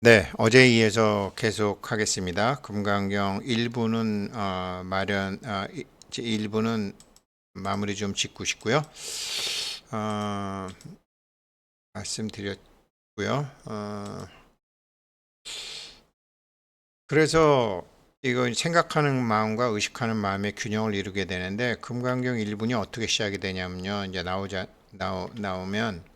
네, 어제에 이어서 계속 하겠습니다. 금강경 1부는 어, 마련, 어, 1부는 마무리 좀 짓고 싶고요. 어, 말씀드렸고요. 어, 그래서 이거 생각하는 마음과 의식하는 마음의 균형을 이루게 되는데 금강경 1분이 어떻게 시작이 되냐면요. 이제 나오자 나오, 나오면 어,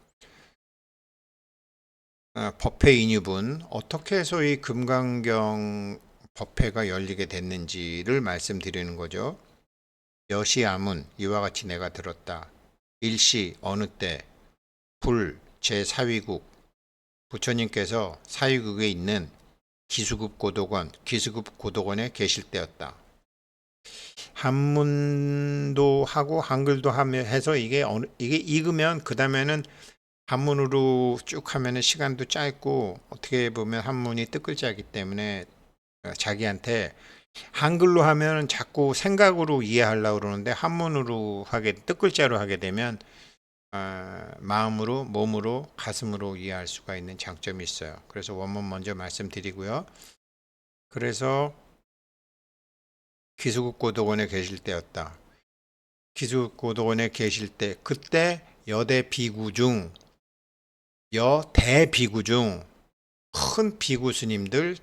법회 인유분 어떻게 해서 이 금강경 법회가 열리게 됐는지를 말씀드리는 거죠. 여시 아문 이와 같이 내가 들었다. 일시 어느 때 불 제4위국 부처님께서 사위국에 있는 기수급 고도관 기수급 고도관에 계실 때였다. 한문도 하고 한글도 하며 해서 이게 어느 이게 익으면 그 다음에는 한문으로 쭉 하면은 시간도 짧고 어떻게 보면 한문이 뜻글자이기 때문에 자기한테 한글로 하면은 자꾸 생각으로 이해하려고 그러는데 한문으로 하게 뜻글자로 하게 되면 어, 마음으로 몸으로 가슴으로 이해할 수가 있는 장점이 있어요. 그래서 원문 먼저 말씀드리고요. 그래서 기수국 고도원에 계실 때였다. 기수국 고도원에 계실 때 그때 여대 비구 중 여 대비구 중 큰 비구 스님들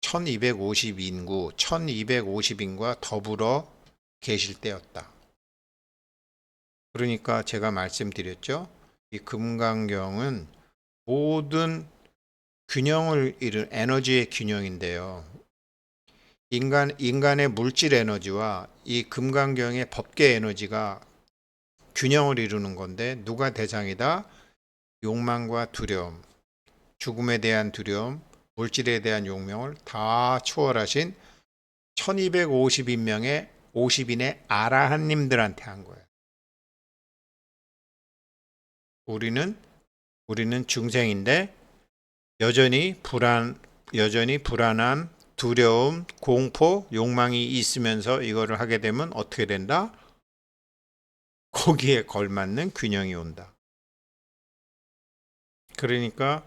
1250인구, 1250인과 더불어 계실 때였다. 그러니까 제가 말씀드렸죠. 이 금강경은 모든 균형을 이룬 에너지의 균형인데요. 인간, 인간의 물질 에너지와 이 금강경의 법계 에너지가 균형을 이루는 건데 누가 대상이다? 욕망과 두려움, 죽음에 대한 두려움, 물질에 대한 욕명을 다 초월하신 1250인명의 50인의 아라한님들한테 한 거예요. 우리는 우리는 중생인데 여전히 불안 여전히 불안함, 두려움, 공포, 욕망이 있으면서 이거를 하게 되면 어떻게 된다? 거기에 걸맞는 균형이 온다. 그러니까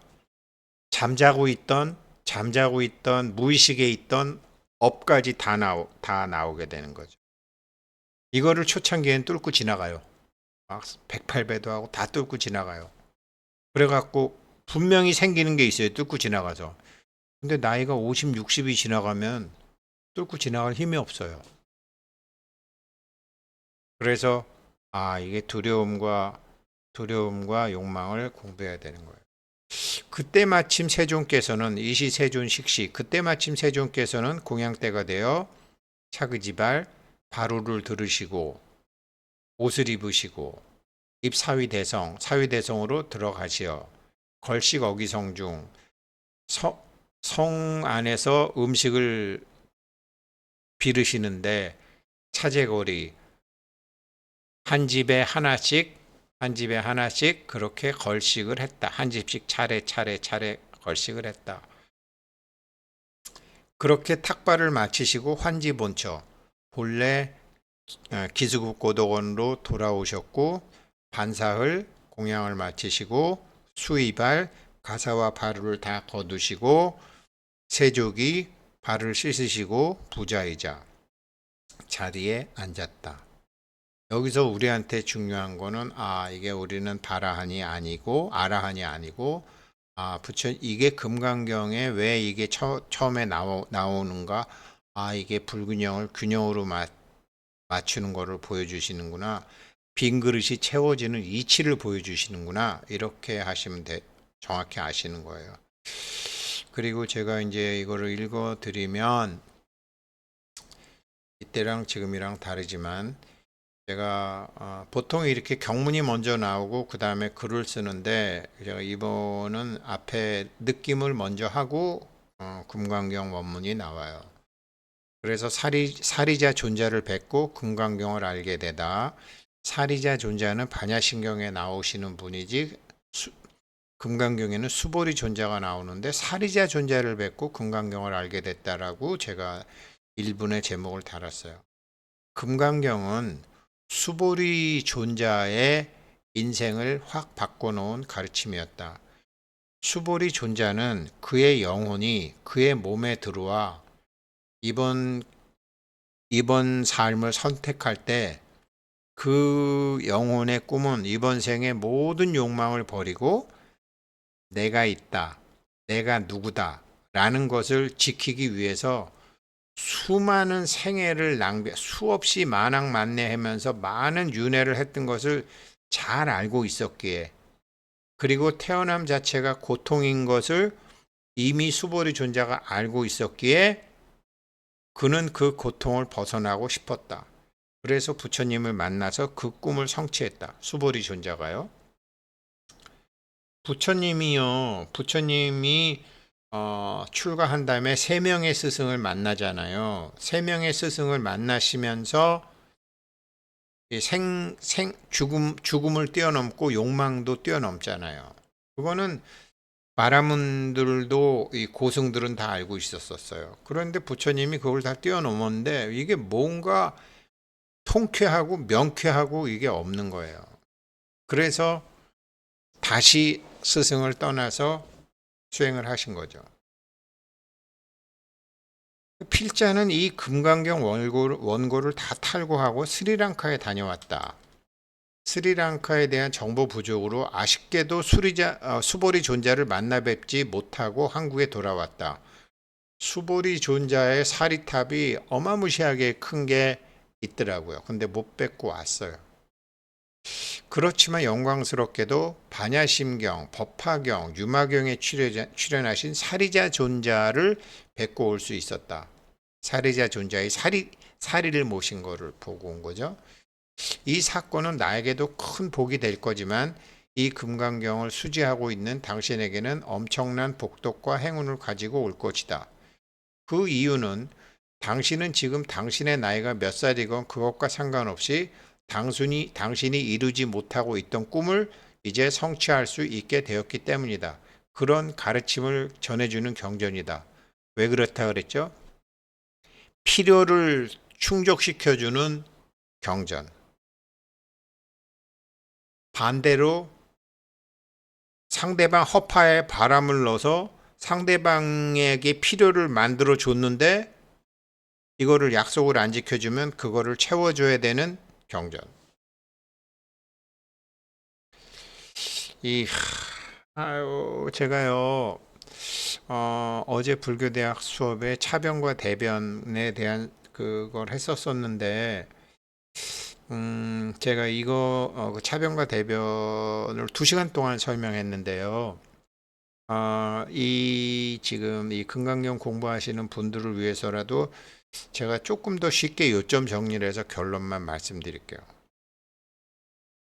잠자고 있던 잠자고 있던 무의식에 있던 업까지 다 나오 다 나오게 되는 거죠. 이거를 초창기엔 뚫고 지나가요. 막 108배도 하고 다 뚫고 지나가요. 그래갖고 분명히 생기는 게 있어요. 뚫고 지나가서. 근데 나이가 50, 60이 지나가면 뚫고 지나갈 힘이 없어요. 그래서 아 이게 두려움과 두려움과 욕망을 공부해야 되는 거예요. 그때 마침 세종께서는 이시 세존 식시 그때 마침 세종께서는 공양때가 되어 차그지발 바루를 들으시고 옷을 입으시고 입사위대성 사위대성으로 들어가시어 걸식 어기성 중성 안에서 음식을 비르시는데 차제거리 한 집에 하나씩 한 집에 하나씩 그렇게 걸식을 했다. 한 집씩 차례 차례 차례 걸식을 했다. 그렇게 탁발을 마치시고 환지 본처 본래 어, 기수국 고도원으로 돌아오셨고 반사흘 공양을 마치시고 수이발 가사와 바루를 다 거두시고 세족이 발을 씻으시고 부자이자 자리에 앉았다. 여기서 우리한테 중요한 거는 아 이게 우리는 바라한이 아니고 아라한이 아니고 아 부처 이게 금강경에 왜 이게 처, 처음에 나오, 나오는가? 아 이게 불균형을 균형으로 맞, 맞추는 거를 보여주시는구나. 빈 그릇이 채워지는 이치를 보여주시는구나. 이렇게 하시면 돼, 정확히 아시는 거예요. 그리고 제가 이제 이거를 읽어 드리면 이때랑 지금이랑 다르지만 제가 어, 보통 이렇게 경문이 먼저 나오고 그 다음에 글을 쓰는데 제가 이번은 앞에 느낌을 먼저 하고 어, 금강경 원문이 나와요. 그래서 사리, 사리자 존재를 뵙고 금강경을 알게 되다. 사리자 존재는 반야신경에 나오시는 분이지 수, 금강경에는 수보리 존재가 나오는데 사리자 존재를 뵙고 금강경을 알게 됐다라고 제가 1분의 제목을 달았어요. 금강경은 수보리 존자의 인생을 확 바꿔놓은 가르침이었다. 수보리 존자는 그의 영혼이 그의 몸에 들어와 이번 이번 삶을 선택할 때 그 영혼의 꿈은 이번 생의 모든 욕망을 버리고 내가 있다, 내가 누구다 라는 것을 지키기 위해서 수많은 생애를 낭비, 수없이 만왕만내하면서 많은 윤회를 했던 것을 잘 알고 있었기에 그리고 태어남 자체가 고통인 것을 이미 수보리 존자가 알고 있었기에 그는 그 고통을 벗어나고 싶었다. 그래서 부처님을 만나서 그 꿈을 성취했다. 수보리 존자가요. 부처님이요. 부처님이 어, 출가한 다음에 세 명의 스승을 만나잖아요. 세 명의 스승을 만나시면서 이 생, 생, 죽음, 죽음을 뛰어넘고 욕망도 뛰어넘잖아요. 그거는 바라문들도 이 고승들은 다 알고 있었었어요. 그런데 부처님이 그걸 다 뛰어넘었는데 이게 뭔가 통쾌하고 명쾌하고 이게 없는 거예요. 그래서 다시 스승을 떠나서 수행을 하신 거죠. 필자는 이 금강경 원고를, 원고를 다 탈고하고 스리랑카에 다녀왔다. 스리랑카에 대한 정보 부족으로 아쉽게도 수리자, 어, 수보리 존자를 만나 뵙지 못하고 한국에 돌아왔다. 수보리 존자의 사리탑이 어마무시하게 큰 게 있더라고요. 근데 못 뵙고 왔어요. 그렇지만 영광스럽게도 반야심경, 법화경, 유마경에 출연- 출연하신 사리자 존자를 뵙고 올 수 있었다. 사리자 존자의 사리, 사리를 모신 거를 보고 온 거죠. 이 사건은 나에게도 큰 복이 될 거지만 이 금강경을 수지하고 있는 당신에게는 엄청난 복덕과 행운을 가지고 올 것이다. 그 이유는 당신은 지금 당신의 나이가 몇 살이건 그것과 상관없이 당순이, 당신이 이루지 못하고 있던 꿈을 이제 성취할 수 있게 되었기 때문이다. 그런 가르침을 전해주는 경전이다. 왜 그렇다 그랬죠? 필요를 충족시켜주는 경전. 반대로 상대방 허파에 바람을 넣어서 상대방에게 필요를 만들어 줬는데 이거를 약속을 안 지켜주면 그거를 채워줘야 되는 경전. 이 하, 아유 제가요 어, 어제 불교대학 수업에 차변과 대변에 대한 그걸 했었었는데 음, 제가 이거 어, 그 차변과 대변을 두 시간 동안 설명했는데요. 아, 이 지금 이 금강경 공부하시는 분들을 위해서라도 제가 조금 더 쉽게 요점 정리를 해서 결론만 말씀드릴게요.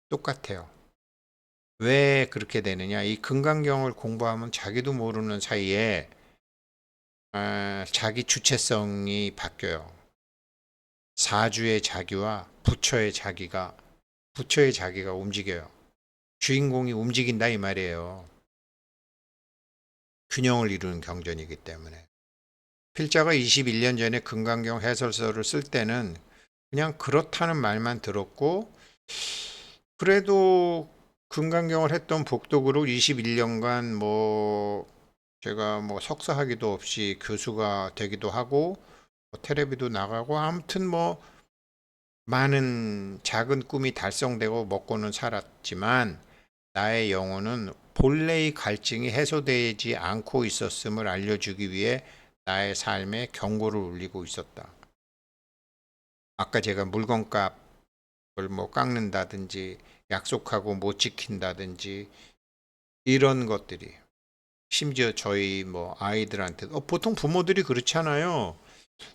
똑같아요. 왜 그렇게 되느냐? 이 금강경을 공부하면 자기도 모르는 사이에 아, 자기 주체성이 바뀌어요. 사주의 자기와 부처의 자기가 부처의 자기가 움직여요. 주인공이 움직인다 이 말이에요. 균형을 이루는 경전이기 때문에. 필자가 21년 전에 금강경 해설서를 쓸 때는 그냥 그렇다는 말만 들었고 그래도 금강경을 했던 복덕으로 21년간 뭐 제가 뭐 석사하기도 없이 교수가 되기도 하고 뭐 텔레비도 나가고 아무튼 뭐 많은 작은 꿈이 달성되고 먹고는 살았지만 나의 영혼은 본래의 갈증이 해소되지 않고 있었음을 알려주기 위해 나의 삶에 경고를 울리고 있었다. 아까 제가 물건값을 뭐 깎는다든지 약속하고 못 지킨다든지 이런 것들이 심지어 저희 뭐 아이들한테 어, 보통 부모들이 그렇잖아요.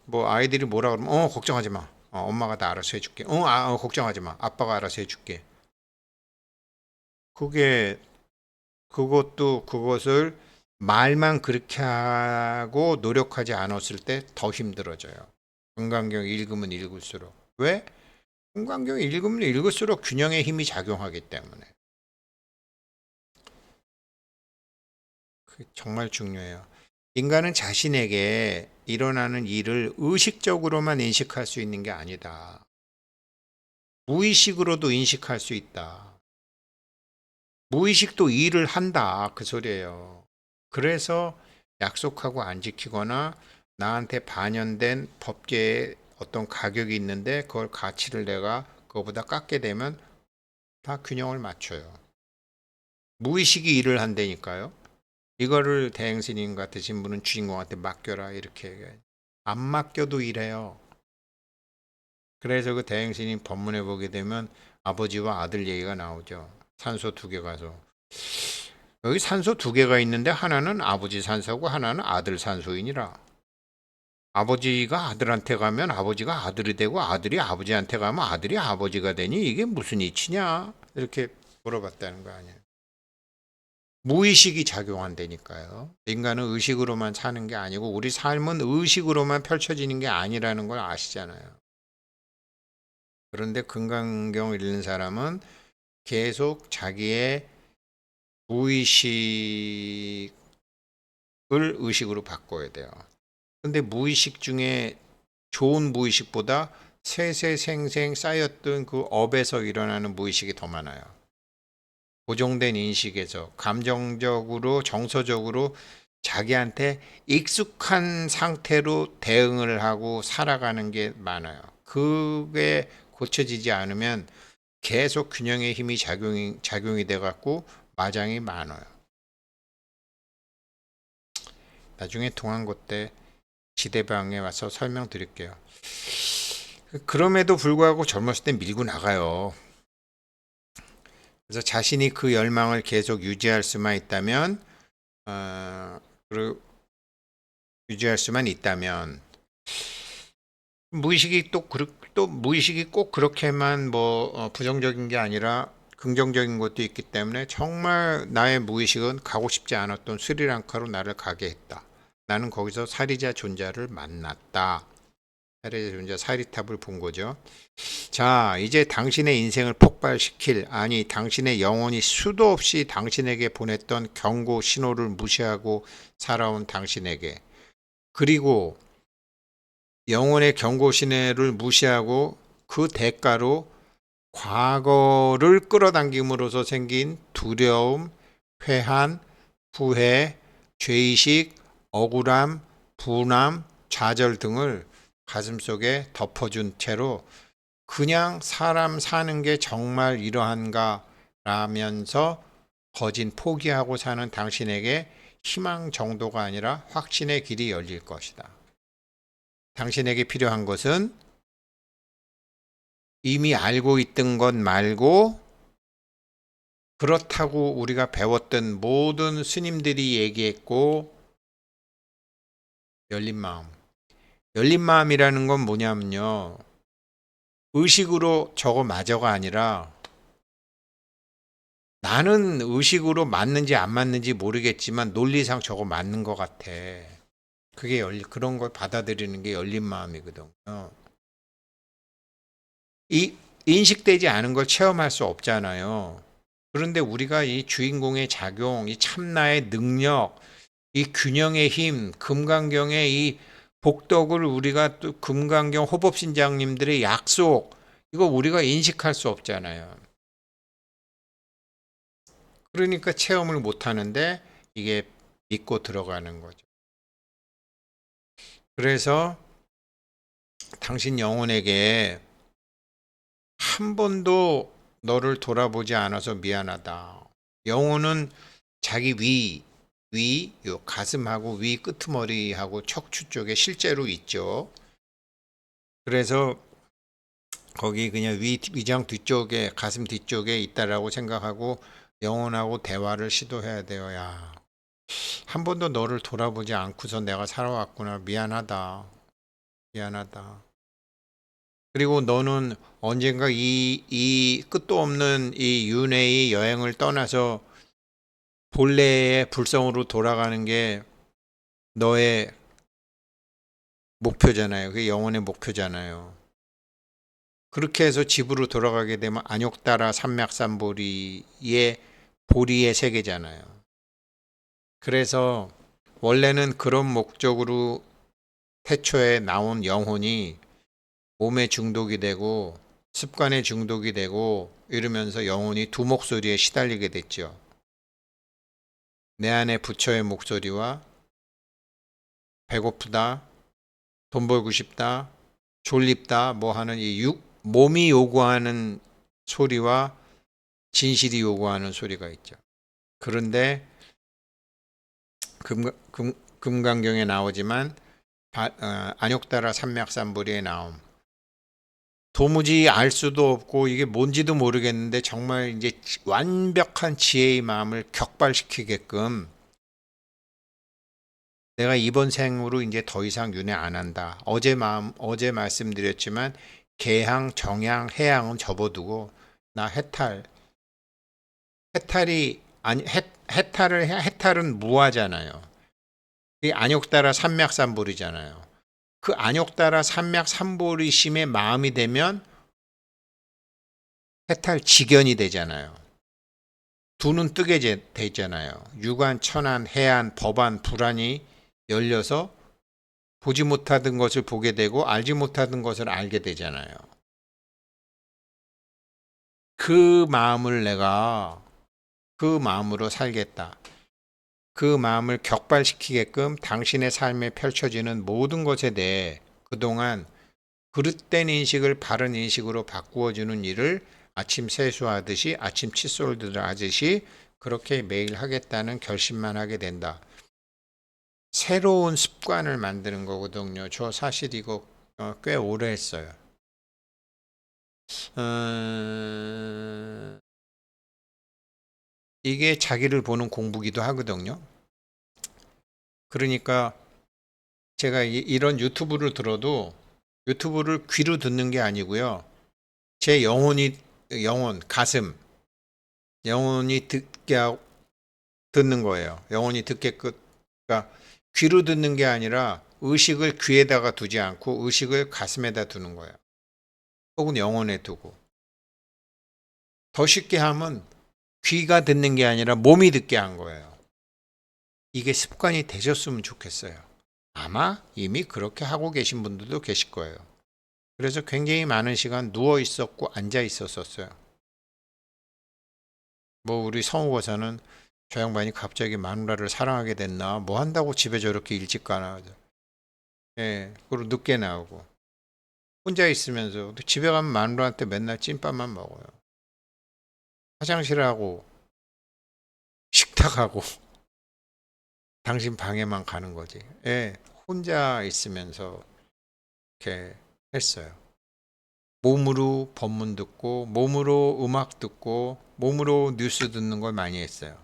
뭐 아이들이 뭐라 그러면 어 걱정하지 마. 어, 엄마가 다 알아서 해줄게. 어, 아, 어, 걱정하지 마. 아빠가 알아서 해줄게. 그게 그것도 그것을 말만 그렇게 하고 노력하지 않았을 때 더 힘들어져요. 금강경 읽으면 읽을수록 왜? 금강경 읽으면 읽을수록 균형의 힘이 작용하기 때문에 그 정말 중요해요. 인간은 자신에게 일어나는 일을 의식적으로만 인식할 수 있는 게 아니다. 무의식으로도 인식할 수 있다. 무의식도 일을 한다 그 소리예요. 그래서 약속하고 안 지키거나 나한테 반영된 법계에 어떤 가격이 있는데 그걸 가치를 내가 그거보다 깎게 되면 다 균형을 맞춰요. 무의식이 일을 한다니까요. 이거를 대행스님 같으신 분은 주인공한테 맡겨라 이렇게. 안 맡겨도 이래요. 그래서 그 대행스님 법문에 보게 되면 아버지와 아들 얘기가 나오죠. 산소 두 개 가 서 여기 산소 두 개가 있는데 하나는 아버지 산소고 하나는 아들 산소이니라. 아버지가 아들한테 가면 아버지가 아들이 되고 아들이 아버지한테 가면 아들이 아버지가 되니 이게 무슨 이치냐? 이렇게 물어봤다는 거 아니에요. 무의식이 작용한다니까요. 인간은 의식으로만 사는 게 아니고 우리 삶은 의식으로만 펼쳐지는 게 아니라는 걸 아시잖아요. 그런데 금강경 읽는 사람은 계속 자기의 무의식을 의식으로 바꿔야 돼요. 근데 무의식 중에 좋은 무의식보다 세세생생 쌓였던 그 업에서 일어나는 무의식이 더 많아요. 고정된 인식에서 감정적으로 정서적으로 자기한테 익숙한 상태로 대응을 하고 살아가는 게 많아요. 그게 고쳐지지 않으면 계속 균형의 힘이 작용이, 작용이 돼 갖고 마장이 많아요. 나중에 동안고 때 지대방에 와서 설명드릴게요. 그럼에도 불구하고 젊었을 때 밀고 나가요. 그래서 자신이 그 열망을 계속 유지할 수만 있다면, 어, 그리고 유지할 수만 있다면, 무의식이 또, 그르, 또 무의식이 꼭 그렇게만 뭐 어, 부정적인 게 아니라 긍정적인 것도 있기 때문에 정말 나의 무의식은 가고 싶지 않았던 스리랑카로 나를 가게 했다. 나는 거기서 사리자 존자를 만났다. 사리자 존자 사리탑을 본 거죠. 자, 이제 당신의 인생을 폭발시킬, 아니, 당신의 영혼이 수도 없이 당신에게 보냈던 경고 신호를 무시하고 살아온 당신에게, 그리고 영혼의 경고 신호를 무시하고 그 대가로 과거를 끌어당김으로써 생긴 두려움, 회한, 부해, 죄의식, 억울함, 분함, 좌절 등을 가슴속에 덮어준 채로 그냥 사람 사는 게 정말 이러한가 라면서 거진 포기하고 사는 당신에게 희망 정도가 아니라 확신의 길이 열릴 것이다. 당신에게 필요한 것은 이미 알고 있던 것 말고 그렇다고 우리가 배웠던 모든 스님들이 얘기했고 열린 마음. 열린 마음이라는 건 뭐냐면요. 의식으로 저거 맞아가 아니라 나는 의식으로 맞는지 안 맞는지 모르겠지만 논리상 저거 맞는 것 같아. 그게 열리, 그런 걸 받아들이는 게 열린 마음이거든요. 이 인식되지 않은 걸 체험할 수 없잖아요. 그런데 우리가 이 주인공의 작용, 이 참나의 능력, 이 균형의 힘, 금강경의 이 복덕을 우리가 또 금강경 호법신장님들의 약속, 이거 우리가 인식할 수 없잖아요. 그러니까 체험을 못 하는데 이게 믿고 들어가는 거죠. 그래서 당신 영혼에게 한 번도 너를 돌아보지 않아서 미안하다. 영혼은 자기 위, 위, 요 가슴하고 위 끄트머리하고 척추 쪽에 실제로 있죠. 그래서 거기 그냥 위, 위장 뒤쪽에, 가슴 뒤쪽에 있다라고 생각하고 영혼하고 대화를 시도해야 돼요. 야, 한 번도 너를 돌아보지 않고서 내가 살아왔구나. 미안하다. 미안하다. 그리고 너는 언젠가 이, 이 끝도 없는 이 윤회의 여행을 떠나서 본래의 불성으로 돌아가는 게 너의 목표잖아요. 그게 영혼의 목표잖아요. 그렇게 해서 집으로 돌아가게 되면 안욕따라 산맥산보리의 보리의 세계잖아요. 그래서 원래는 그런 목적으로 태초에 나온 영혼이 몸에 중독이 되고 습관에 중독이 되고 이러면서 영혼이 두 목소리에 시달리게 됐죠. 내 안에 부처의 목소리와 배고프다, 돈 벌고 싶다, 졸립다, 뭐 하는 이 육, 몸이 요구하는 소리와 진실이 요구하는 소리가 있죠. 그런데 금, 금, 금강경에 나오지만 바, 어, 안욕따라 삼맥삼불이에 나옴. 도무지 알 수도 없고 이게 뭔지도 모르겠는데 정말 이제 지- 완벽한 지혜의 마음을 격발시키게끔 내가 이번 생으로 이제 더 이상 윤회 안 한다. 어제 마음 어제 말씀드렸지만 개항, 정향, 해양은 접어두고 나 해탈. 해탈이 아니 해, 해탈을 해- 해탈은 무하잖아요. 이 안욕따라 삼맥삼불이잖아요. 그 안욕따라 삼맥삼불이심의 마음이 되면 해탈 직연이 되잖아요. 두 눈 뜨게 제- 되잖아요. 유관, 천안, 해안, 법안, 불안이 열려서 보지 못하던 것을 보게 되고 알지 못하던 것을 알게 되잖아요. 그 마음을 내가 그 마음으로 살겠다. 그 마음을 격발시키게끔 당신의 삶에 펼쳐지는 모든 것에 대해 그동안 그릇된 인식을 바른 인식으로 바꾸어주는 일을 아침 세수하듯이 아침 칫솔들 하듯이 그렇게 매일 하겠다는 결심만 하게 된다. 새로운 습관을 만드는 거거든요. 저 사실 이거 어, 꽤 오래 했어요. 어, 이게 자기를 보는 공부기도 하거든요. 그러니까 제가 이- 이런 유튜브를 들어도 유튜브를 귀로 듣는 게 아니고요. 제 영혼이 영혼 가슴 영혼이 듣게 듣는 거예요. 영혼이 듣게 끝 그러니까 귀로 듣는 게 아니라 의식을 귀에다가 두지 않고 의식을 가슴에다 두는 거예요. 혹은 영혼에 두고 더 쉽게 하면 귀가 듣는 게 아니라 몸이 듣게 한 거예요. 이게 습관이 되셨으면 좋겠어요. 아마 이미 그렇게 하고 계신 분들도 계실 거예요. 그래서 굉장히 많은 시간 누워 있었고 앉아 있었었어요. 뭐 우리 성우고사는 저 양반이 갑자기 마누라를 사랑하게 됐나? 뭐 한다고 집에 저렇게 일찍 가나? 예, 그리고 늦게 나오고 혼자 있으면서 또 집에 가면 마누라한테 맨날 찐밥만 먹어요. 화장실하고 식탁하고 당신 방에만 가는 거지. 예, 혼자 있으면서 이렇게 했어요. 몸으로 법문 듣고, 몸으로 음악 듣고, 몸으로 뉴스 듣는 걸 많이 했어요.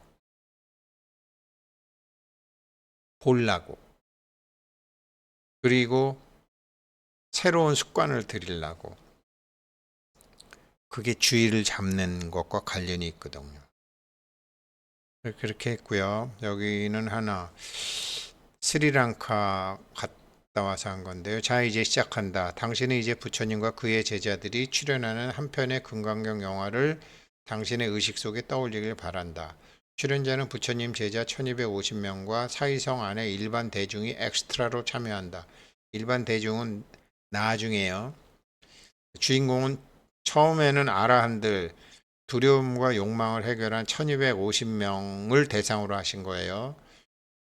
보려고. 그리고 새로운 습관을 들이려고. 그게 주의를 잡는 것과 관련이 있거든요. 그렇게 했고요. 여기는 하나 스리랑카 갔다 와서 한 건데요. 자 이제 시작한다. 당신은 이제 부처님과 그의 제자들이 출연하는 한 편의 금강경 영화를 당신의 의식 속에 떠올리길 바란다. 출연자는 부처님 제자 1250명과 사이성 안에 일반 대중이 엑스트라로 참여한다. 일반 대중은 나중에요. 주인공은 처음에는 아라 한들 두려움과 욕망을 해결한 1250명을 대상으로 하신 거예요.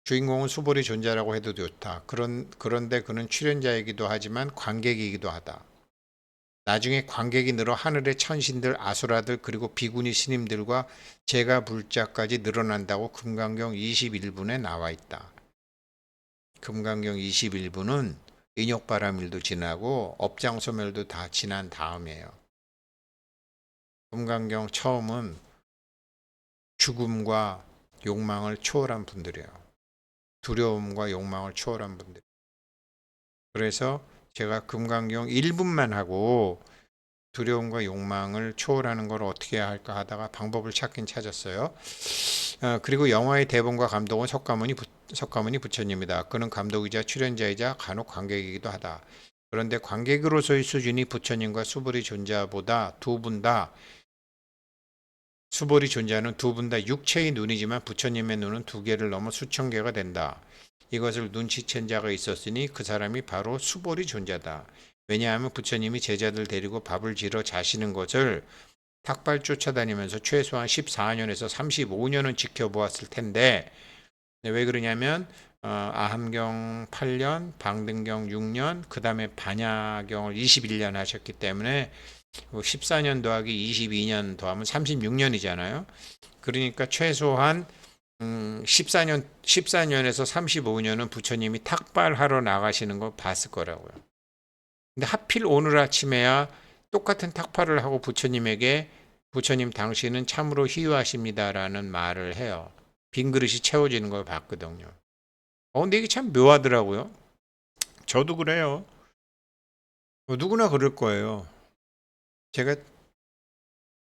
주인공은 수보리 존재라고 해도 좋다. 그런, 그런데 그는 출연자이기도 하지만 관객이기도 하다. 나중에 관객이 늘어 하늘의 천신들, 아수라들, 그리고 비구니 스님들과 제가 불자까지 늘어난다고 금강경 21분에 나와 있다. 금강경 21분은 인욕바람일도 지나고 업장소멸도 다 지난 다음이에요. 금강경 처음은 죽음과 욕망을 초월한 분들이에요. 두려움과 욕망을 초월한 분들. 그래서 제가 금강경 1분만 하고 두려움과 욕망을 초월하는 걸 어떻게 해야 할까 하다가 방법을 찾긴 찾았어요. 어, 그리고 영화의 대본과 감독은 석가모니, 부, 석가모니 부처님이다. 그는 감독이자 출연자이자 간혹 관객이기도 하다. 그런데 관객으로서의 수준이 부처님과 수불이 존재보다 두 분 다 수보리 존재하는 두 분 다 육체의 눈이지만 부처님의 눈은 두 개를 넘어 수천 개가 된다. 이것을 눈치챈 자가 있었으니 그 사람이 바로 수보리 존재다. 왜냐하면 부처님이 제자들 데리고 밥을 지러 자시는 것을 탁발 쫓아다니면서 최소한 14년에서 35년은 지켜보았을 텐데 네, 왜 그러냐면 어, 아함경 8년, 방등경 6년, 그 다음에 반야경을 21년 하셨기 때문에 14년 더하기 22년 더하면 36년이잖아요. 그러니까 최소한 음, 14년 14년에서 35년은 부처님이 탁발하러 나가시는 걸 봤을 거라고요. 근데 하필 오늘 아침에야 똑같은 탁발을 하고 부처님에게 부처님 당신은 참으로 희유하십니다라는 말을 해요. 빈 그릇이 채워지는 걸 봤거든요. 어, 근데 이게 참 묘하더라고요. 저도 그래요. 어, 누구나 그럴 거예요. 제가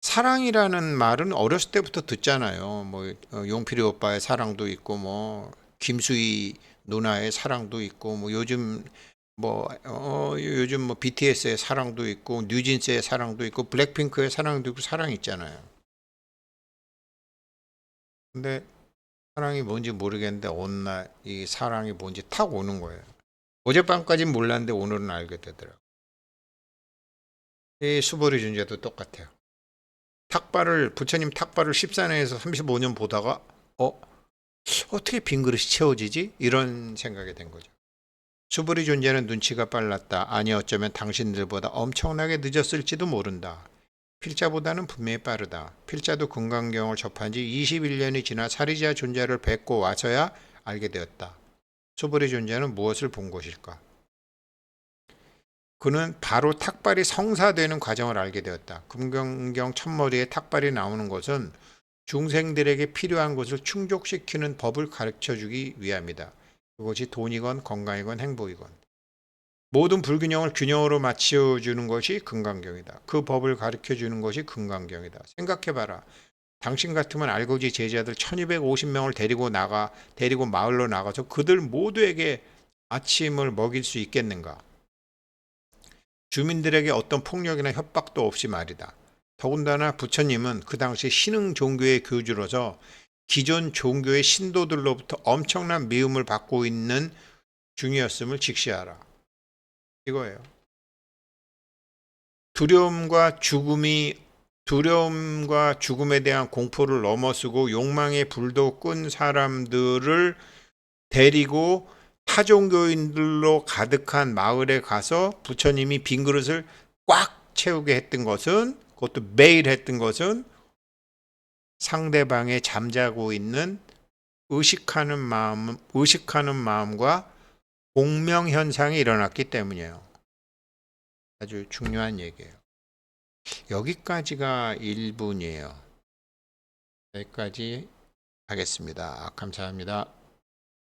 사랑이라는 말은 어렸을 때부터 듣잖아요. 뭐 어, 용필이 오빠의 사랑도 있고 뭐 김수희 누나의 사랑도 있고 뭐 요즘 뭐 어, 요즘 뭐 BTS의 사랑도 있고 뉴진스의 사랑도 있고 블랙핑크의 사랑도 있고 사랑 있잖아요. 근데 사랑이 뭔지 모르겠는데 어느 날 이 사랑이 뭔지 탁 오는 거예요. 어젯밤까진 몰랐는데 오늘은 알게 되더라고요. 이 수보리 존재도 똑같아요. 탁발을 부처님 탁발을 14년에서 35년 보다가 어 어떻게 빈 그릇이 채워지지? 이런 생각이 된 거죠. 수보리 존재는 눈치가 빨랐다. 아니 어쩌면 당신들보다 엄청나게 늦었을지도 모른다. 필자보다는 분명히 빠르다. 필자도 금강경을 접한 지 21년이 지나 사리자 존재를 뵙고 와서야 알게 되었다. 수보리 존재는 무엇을 본 것일까? 그는 바로 탁발이 성사되는 과정을 알게 되었다. 금강경 첫머리에 탁발이 나오는 것은 중생들에게 필요한 것을 충족시키는 법을 가르쳐 주기 위함이다. 그것이 돈이건 건강이건 행복이건 모든 불균형을 균형으로 맞춰주는 것이 금강경이다. 그 법을 가르쳐 주는 것이 금강경이다. 생각해봐라. 당신 같으면 알고지 제자들 1250명을 데리고 나가 데리고 마을로 나가서 그들 모두에게 아침을 먹일 수 있겠는가? 주민들에게 어떤 폭력이나 협박도 없이 말이다. 더군다나 부처님은 그 당시 신흥 종교의 교주로서 기존 종교의 신도들로부터 엄청난 미움을 받고 있는 중이었음을 직시하라. 이거예요. 두려움과 죽음이 두려움과 죽음에 대한 공포를 넘어서고 욕망의 불도 끈 사람들을 데리고 타종교인들로 가득한 마을에 가서 부처님이 빈 그릇을 꽉 채우게 했던 것은 그것도 매일 했던 것은 상대방의 잠자고 있는 의식하는 마음, 의식하는 마음과 공명 현상이 일어났기 때문이에요. 아주 중요한 얘기예요. 여기까지가 1분이에요. 여기까지 하겠습니다. 감사합니다.